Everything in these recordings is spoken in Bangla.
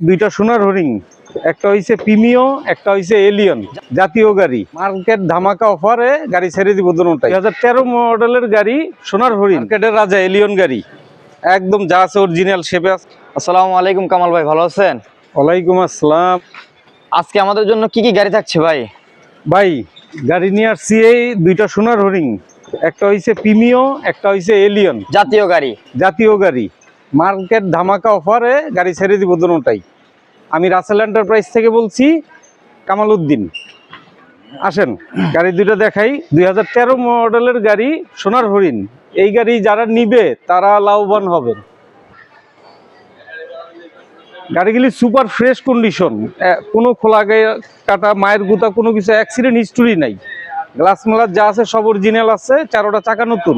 দুইটা সোনার হরিং একটা হইছে প্রিমিও একটা হইছে এলিয়ন জাতীয় গাড়ি। মার্কেট ধামাকা অফারে গাড়ি ছেড়ে দিব দুটাই। হাজার তেরো মডেলের গাড়ি সোনার হরিণ। মার্কেটের রাজা এলিয়ন গাড়ি। একদম যা আছে অরিজিনাল শেপে আছে। আসসালামু আলাইকুম কামাল ভাই ভালো আছেন? ওয়ালাইকুম আসসালাম। আজকে আমাদের জন্য কি কি গাড়ি থাকছে ভাই? ভাই গাড়ি নিয়ে আসছি এই দুইটা সোনার হরিং একটা হইছে প্রিমিও একটা হইছে এলিয়ন জাতীয় গাড়ি। জাতীয় গাড়ি। মার্কেট ধামাকা অফারে গাড়ি ছেড়ে দিব দুটাই। আমি রাসেল এন্টারপ্রাইজ থেকে বলছি কামাল উদ্দিন আসেন, গাড়ি দুটো দেখাই। দুই হাজার তেরো মডেলের গাড়ি সোনার হরিণ। এই গাড়ি যারা নিবে, তারা লাভবান হবেন গাড়িগুলি সুপার ফ্রেশ কন্ডিশন। কোনো খোলা কাটা, মায়ের গুতা, কোনো কিছু, অ্যাক্সিডেন্ট হিস্টোরি নাই। গ্লাস মেলার যা আছে, সব অরিজিনাল আছে, চারোটা চাকা নতুন।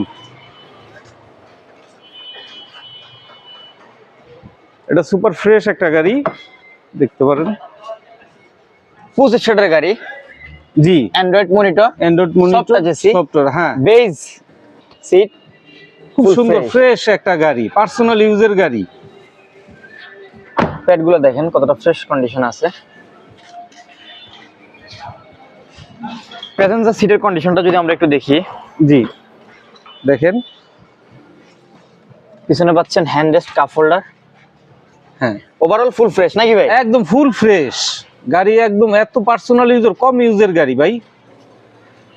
এটা সুপার ফ্রেশ একটা গাড়ি দেখতে পারেন। পঁচিশ সিটের গাড়ি। জি। Android monitor android monitor software হ্যাঁ। বেজ সিট খুব সুন্দর ফ্রেশ একটা গাড়ি পার্সোনাল ইউজের গাড়ি। প্যাডগুলো দেখেন কতটা ফ্রেশ কন্ডিশন আছে। প্যাসেঞ্জার সিটের কন্ডিশনটা যদি আমরা একটু দেখি। জি। দেখেন। পিছনে পাচ্ছেন হ্যান্ড রেস্ট কাপ হোল্ডার হ্যাঁ। ওভারঅল ফুল ফ্রেশ নাকি ভাই? একদম ফুল ফ্রেশ গাড়ি একদম এত পার্সোনাল ইউজার কম ইউজের গাড়ি ভাই।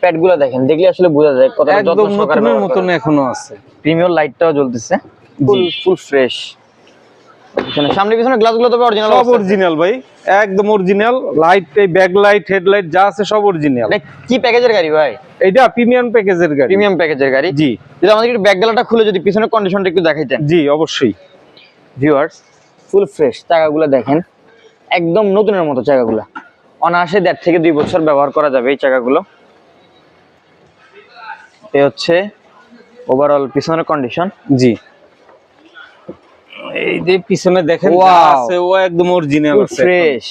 প্যাডগুলো দেখেন দেখলে আসলে বোঝা যায় কতটা একদম নতুনের মতন এখনও আছে। প্রিমিয়ার লাইটটাও জ্বলতেছে। ফুল ফুল ফ্রেশ সামনে পিছনে গ্লাসগুলো তবে অরিজিনাল সব অরিজিনাল ভাই একদম অরিজিনাল লাইট এই ব্যাক লাইট হেডলাইট যা আছে সব অরিজিনাল এটা কি প্যাকেজের গাড়ি ভাই? এটা প্রিমিয়াম প্যাকেজের গাড়ি। প্রিমিয়াম প্যাকেজের গাড়ি। জি। যদি আমাদের একটু ব্যাক গ্যালাটা খুলে যদি পিছনের কন্ডিশনটা একটু দেখাইতেন। জি অবশ্যই। ভিউয়ার্স ফুল ফ্রেশ চাকাগুলো দেখেন। একদম নতুনের মতো চাকাগুলো। অনায়াসে দেড় থেকে দুই বছর ব্যবহার করা যাবে এই চাকাগুলো। এ হচ্ছে ওভারঅল পিছনের কন্ডিশন জি। এই যে পিছনে দেখেন আছে ও একদম অরিজিনাল আছে ফ্রেশ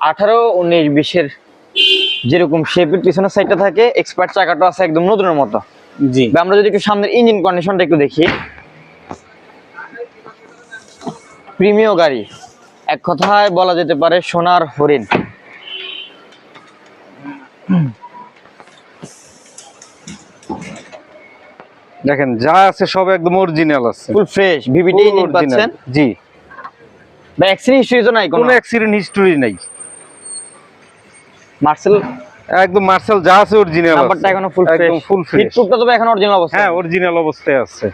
আঠারো উনিশ বিশের যেরকম শেপের পিছনের সাইডটা থাকে এক্সপার্ট চাকাটা আছে একদম নতুনের মতো। জি। আমরা যদি একটু সামনের ইঞ্জিন কন্ডিশনটা একটু দেখি। প্রিমিয় গাড়ি। এক কথায় বলা যেতে পারে সোনার হরিণ। দেখেন যা আছে সব একদম অরিজিনাল আছে। ফুল ফ্রেশ ভিভিটি ইঞ্জিন পাচ্ছেন? জি। বা অ্যাক্সিডেন্ট হিস্ট্রি তো নাই কোনো? অ্যাক্সিডেন্ট হিস্টোরি নাই। মার্সেল একদম মার্সেল যা আছে অরিজিনাল নাম্বারটা এখনও ফুল ফ্রেশ একদম ফুল ফ্রেশ হিটপ্রুফটা তবে এখন অরিজিনাল অবস্থা হ্যাঁ অরিজিনাল অবস্থায় আছে।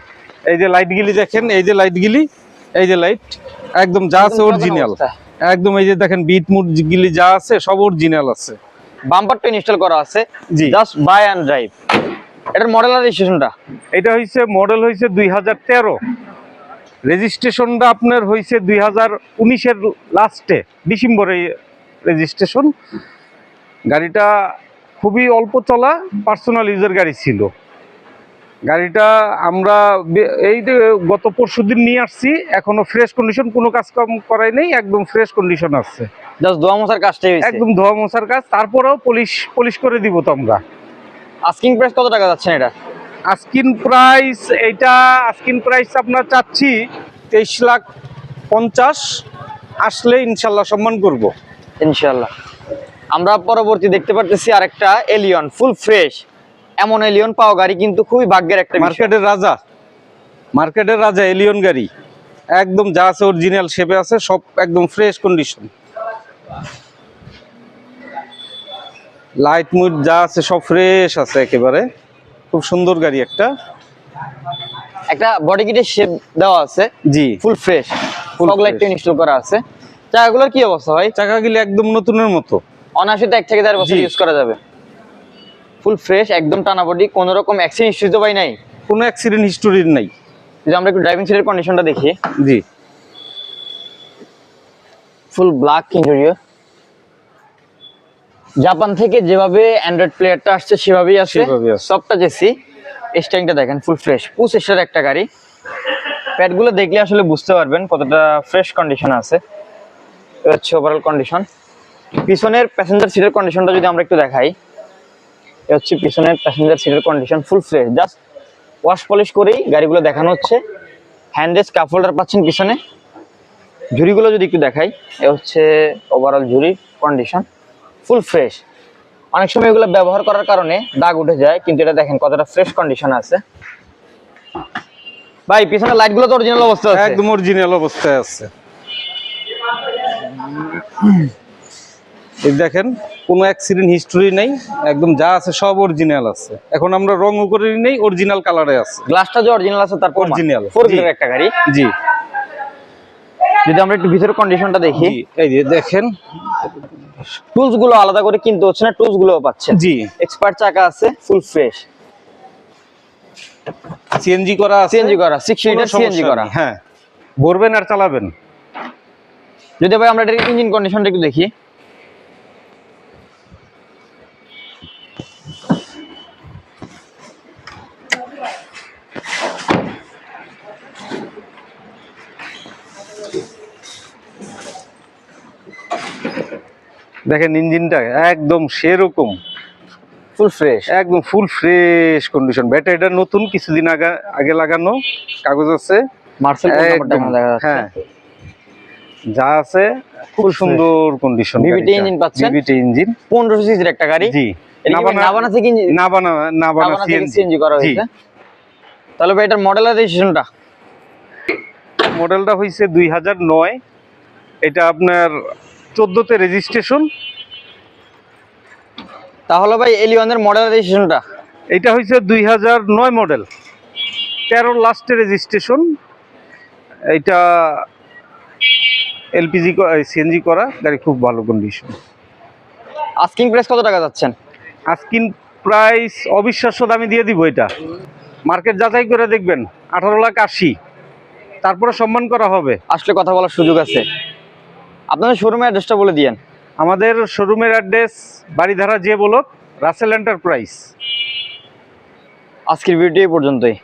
এই যে লাইট গিলি দেখেন এই যে লাইট গিলি এই যে লাইট একদম যা আছে অরিজিনাল একদম এই যে দেখেন বিট মুট গিলি যা আছে সব অরিজিনাল আছে। বাম্পারটা ইনস্টল করা আছে। জি। জাস্ট বাই অ্যান্ড ড্রাইভ এটার মডেল আর রেজিস্ট্রেশনটা এটা হইছে মডেল হইছে দুই হাজার তেরো। রেজিস্ট্রেশনটা আপনার হইছে দুই হাজার উনিশের লাস্টে ডিসেম্বরে রেজিস্ট্রেশন গাড়িটা খুবই অল্প চলা পার্সোনাল ইউজার গাড়ি ছিল। গাড়িটা আমরা এই যে গত পরশু দিন নিয়ে আসছি এখনও ফ্রেশ কন্ডিশন কোনো কাজ কাম করাই নেই একদম ফ্রেশ কন্ডিশন আছে। জাস্ট দোয়া মশার কাজটাই একদম ধোয়া মোছার কাজ তারপরেও পলিশ পলিশ করে দিব তো আমরা। আস্কিং প্রাইস কত টাকা যাচ্ছেন এটা? আস্কিন প্রাইস এইটা আস্কিন প্রাইস আপনার চাচ্ছি তেইশ লাখ পঞ্চাশ আসলে ইনশাল্লাহ সম্মান করব। ইনশাআল্লাহ আমরা পরবর্তী দেখতে পারতেছি আরেকটা এলিয়ন ফুল ফ্রেশ এমন এলিয়ন পাওয়া গাড়ি কিন্তু খুবই ভাগ্যের একটা মার্কেটের রাজা। মার্কেটের রাজা এলিয়ন গাড়ি। একদম যা আছে অরিজিনাল শেপে আছে সব একদম ফ্রেশ কন্ডিশন লাইট মুড যা আছে সব ফ্রেশ আছে একেবারে। খুব সুন্দর গাড়ি একটা। একটা বডি কিটের শেপ দেওয়া আছে। জি। ফুল ফ্রেশ ফগ লাইটটা। ইনস্টল করা আছে। চাকাগুলোর কি অবস্থা ভাই? চাকাগুলো একদম নতুনের মতো। অনায়াসে এক থেকে দেড় বছর ইউজ করা যাবে। ফুল ফ্রেশ একদম টানা বডি কোনো রকম অ্যাক্সিডেন্ট হিস্ট্রি তো ভাই নাই। কোনো অ্যাক্সিডেন্ট হিস্টোরির নাই। যদি আমরা একটু ড্রাইভিং সিটের কন্ডিশনটা দেখি। জি। ফুল ব্ল্যাক ইন্টেরিয়র জাপান থেকে যেভাবে অ্যান্ড্রয়েড প্লেয়ারটা আসছে সেভাবেই সেভাবেই সবটা জেসি স্ট্যাংটা দেখেন ফুল ফ্রেশ পুসেসের একটা গাড়ি। প্যাডগুলো দেখলে আসলে বুঝতে পারবেন কতটা ফ্রেশ কন্ডিশন আছে। হচ্ছে ওভারঅল কন্ডিশন পিছনের প্যাসেঞ্জার সিটের কন্ডিশনটা যদি আমরা একটু দেখাই। এ হচ্ছে পিছনের প্যাসেঞ্জার সিটের condition full fresh just wash polish করেই গাড়িগুলো দেখানো হচ্ছে। হ্যান্ডেস কাপ হোল্ডার পাচ্ছেন পিছনে। ঝুড়িগুলো যদি একটু দেখাই, এ হচ্ছে ওভারঅল ঝুড়ি কন্ডিশন ফুল ফ্রেশ অনেক সময় এগুলো ব্যবহার করার কারণে দাগ উঠে যায়, কিন্তু এটা দেখেন কতটা ফ্রেশ কন্ডিশন আছে। ভাই পিছনে লাইটগুলো তো অরিজিনাল অবস্থা আছে। একদম অরিজিনাল অবস্থায় আছে। এই দেখেন কোনো অ্যাক্সিডেন্ট হিস্টোরি নেই একদম যা আছে সব অরিজিনাল আছে। এখন আমরা রং করে নেই অরিজিনাল কালারে আছে। গ্লাসটা যে অরিজিনাল আছে তার Original, ফোর জি। একটা গাড়ি। জি। যদি আমরা একটু ভিতরের কন্ডিশনটা দেখি। এই যে দেখেন। টুলসগুলো আলাদা করে কিনতে হচ্ছে না টুলসগুলো পাচ্ছেন। জি। এক্সপার্ট চাকা আছে ফুল ফ্রেশ সিএনজি করা আছে। সিএনজি করা সিক্স কোনো লিটার সিএনজি করা। হ্যাঁ। ভরবেন আর চালাবেন। যদি ভাই আমরা এটার ইঞ্জিন কন্ডিশনটা একটু দেখি। দেখেন ইঞ্জিনটা একদম সেরকম। ফুল ফ্রেশ একদম ফুল ফ্রেশ কন্ডিশন ব্যাটারিটা নতুন কিছুদিন আগে আগে লাগানো কাগজ আছে। হ্যাঁ। যা আছে খুব সুন্দর কন্ডিশন VVT engine পাচ্ছেন? বিবিটি ইঞ্জিন পনেরোশো সিসির একটা গাড়ি? জি। নাবানা- থেকে ইঞ্জিন নাবানা নাবানা সিএনজি সিএনজি করা হয়েছে? তাহলে ভাই এটার মডেল আর রেজিস্ট্রেশনটা মডেলটা হয়েছে দুই হাজার নয়। এটা আপনার চোদ্দোতে রেজিস্ট্রেশন তাহলে ভাই এলিওনের মডেল রেজিস্ট্রেশনটা এটা হয়েছে দুই হাজার নয় মডেল তেরো লাস্টে রেজিস্ট্রেশন এটা এলপিজি সিএনজি করা গাড়ি খুব ভালো কন্ডিশন আস্কিং প্রাইস কত টাকা যাচ্ছেন? আস্কিন প্রাইস অবিশ্বাস্য দামে দিয়ে দিব এটা। মার্কেট যাচাই করে দেখবেন আঠারো লাখ আশি। তারপরে সম্মান করা হবে। আসলে কথা বলার সুযোগ আছে। আপনাদের শোরুমের অ্যাড্রেসটা বলে দিয়েন। আমাদের শোরুমের অ্যাড্রেস বাড়িধারা যে বলক রাসেল এন্টারপ্রাইজ আজকের ভিডিও এই পর্যন্তই।